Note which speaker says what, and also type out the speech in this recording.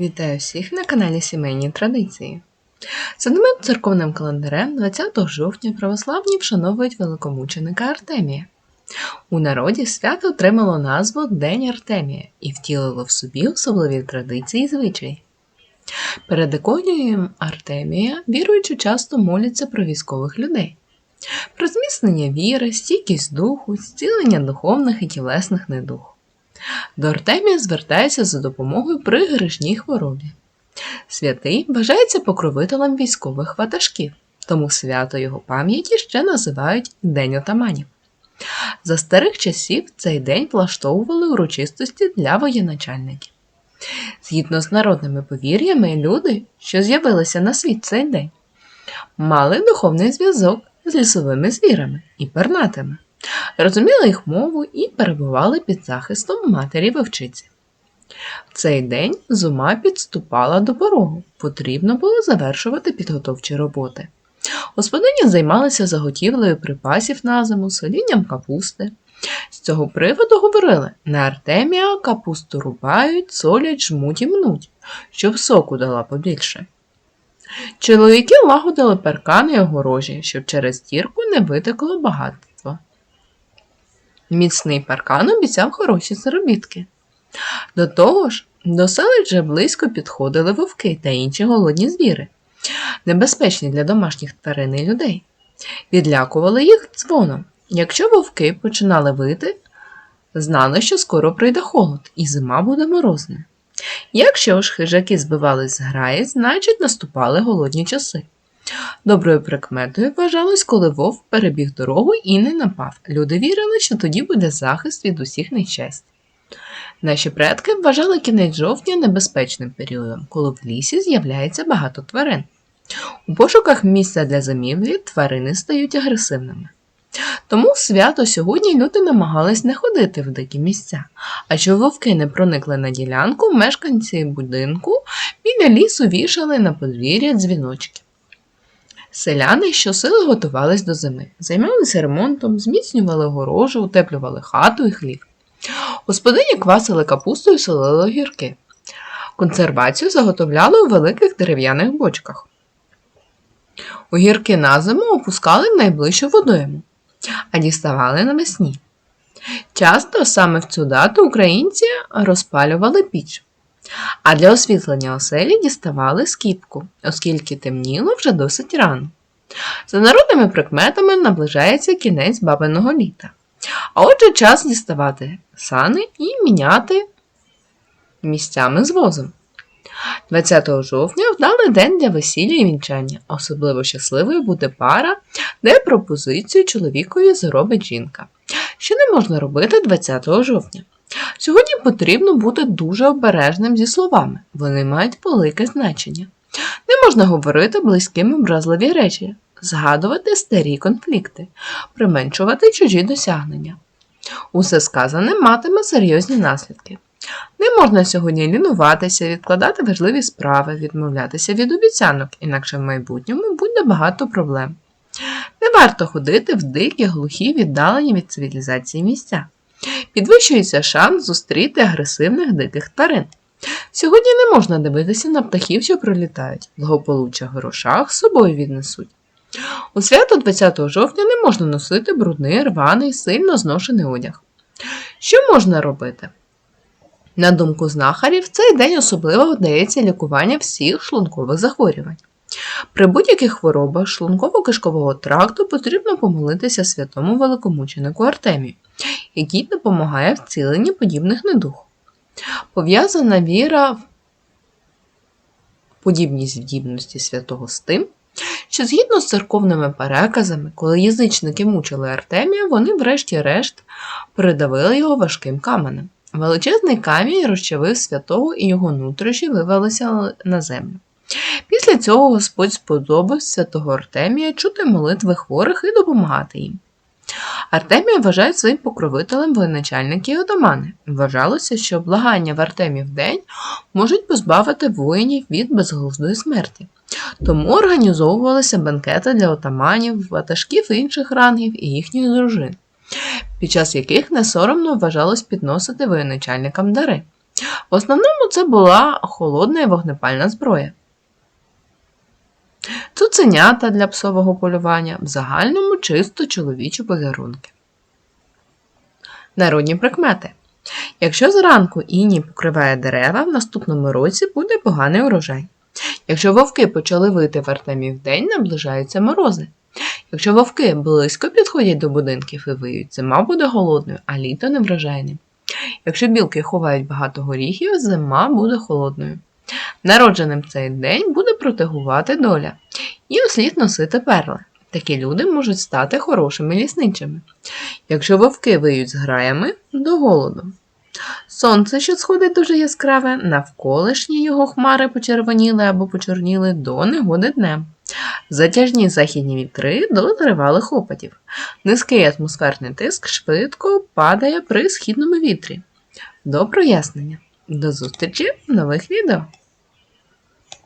Speaker 1: Вітаю всіх на каналі Сімейні Традиції. За новим церковним календарем 20 жовтня православні вшановують великомученика Артемія. У народі свято отримало назву День Артемія і втілило в собі особливі традиції і звичаї. Перед іконією Артемія віруючі часто моляться про військових людей, про зміцнення віри, стійкість духу, зцілення духовних і тілесних недуг. До Артемія звертається за допомогою при грижній хворобі. Святий вважається покровителем військових ватажків, тому свято його пам'яті ще називають День отаманів. За старих часів цей день влаштовували урочистості для воєначальників. Згідно з народними повір'ями, люди, що з'явилися на світ цей день, мали духовний зв'язок з лісовими звірами і пернатими розуміли їх мову і перебували під захистом матері вовчиці. В цей день зума підступала до порогу, потрібно було завершувати підготовчі роботи. Господині займалися заготівлею припасів на зиму, солінням капусти. З цього приводу говорили: на Артемія капусту рубають, солять, жмуть і мнуть, щоб соку дала побільше. Чоловіки лагодили перкани й огорожі, щоб через дірку не витекло багатство. Міцний паркан обіцяв хороші заробітки. До того ж, до сели вже близько підходили вовки та інші голодні звіри, небезпечні для домашніх тварин і людей. Відлякували їх дзвоном. Якщо вовки починали вити, знали, що скоро прийде холод і зима буде морозною. Якщо ж хижаки збивались з граї, значить наступали голодні часи. Доброю прикметою вважалось, коли вовк перебіг дорогу і не напав. Люди вірили, що тоді буде захист від усіх нещасть. Наші предки вважали кінець жовтня небезпечним періодом, коли в лісі з'являється багато тварин. У пошуках місця для замівлі тварини стають агресивними. Тому свято сьогодні люди намагались не ходити в дикі місця, а щоб вовки не проникли на ділянку, мешканці будинку біля лісу вішали на подвір'я дзвіночки. Селяни щосили готувались до зими, займалися ремонтом, зміцнювали огорожу, утеплювали хату і хлів. Господині квасили капусту і солили огірки. Консервацію заготовляли у великих дерев'яних бочках. Огірки на зиму опускали в найближчу водойму, а діставали навесні. Часто саме в цю дату українці розпалювали піч, а для освітлення оселі діставали скіпку, оскільки темніло вже досить рано. За народними прикметами наближається кінець бабиного літа. А отже, час діставати сани і міняти місцями з возом. 20 жовтня вдалий день для весілля і вінчання. Особливо щасливою буде пара, де пропозицію чоловікові зробить жінка. Що не можна робити 20 жовтня? Сьогодні потрібно бути дуже обережним зі словами, вони мають велике значення. Не можна говорити близьким образливі речі, згадувати старі конфлікти, применшувати чужі досягнення. Усе сказане матиме серйозні наслідки. Не можна сьогодні лінуватися, відкладати важливі справи, відмовлятися від обіцянок, інакше в майбутньому буде багато проблем. Не варто ходити в дикі, глухі, віддалені від цивілізації місця. Підвищується шанс зустріти агресивних диких тварин. Сьогодні не можна дивитися на птахів, що пролітають, благополуччя грошах з собою віднесуть. У свято 20 жовтня не можна носити брудний, рваний, сильно зношений одяг. Що можна робити? На думку знахарів, цей день особливо вдається лікування всіх шлункових захворювань. При будь-яких хворобах шлунково-кишкового тракту потрібно помолитися святому великомученику Артемію, який допомагає в подібних недуг. Пов'язана віра в подібність здібності святого з тим, що згідно з церковними переказами, коли язичники мучили Артемія, вони врешті-решт придавили його важким каменем. Величезний камінь розчавив святого і його нутрощі вивелися на землю. Після цього Господь сподобав святого Артемія чути молитви хворих і допомагати їм. Артемія вважають своїм покровителем воєначальники і отамани. Вважалося, що благання в Артемів день можуть позбавити воїнів від безглуздої смерті. Тому організовувалися бенкети для отаманів, ватажків інших рангів і їхніх дружин, під час яких не соромно вважалось підносити воєначальникам дари. В основному це була холодна і вогнепальна зброя. Цуценята для псового полювання, в загальному чисто чоловічі подарунки. Народні прикмети. Якщо зранку іній покриває дерева, в наступному році буде поганий урожай. Якщо вовки почали вити в Артемі вдень, наближаються морози. Якщо вовки близько підходять до будинків і виють, зима буде голодною, а літо неврожайним. Якщо білки ховають багато горіхів, зима буде холодною. Народженим цей день буде протегувати доля, і слід носити перли. Такі люди можуть стати хорошими лісничими. Якщо вовки виють з граями до голоду. Сонце, що сходить дуже яскраве, навколишні його хмари почервоніли або почорніли до негоди днем. Затяжні західні вітри до тривалих опадів. Низький атмосферний тиск швидко падає при східному вітрі. До прояснення. До зустрічі в нових відео!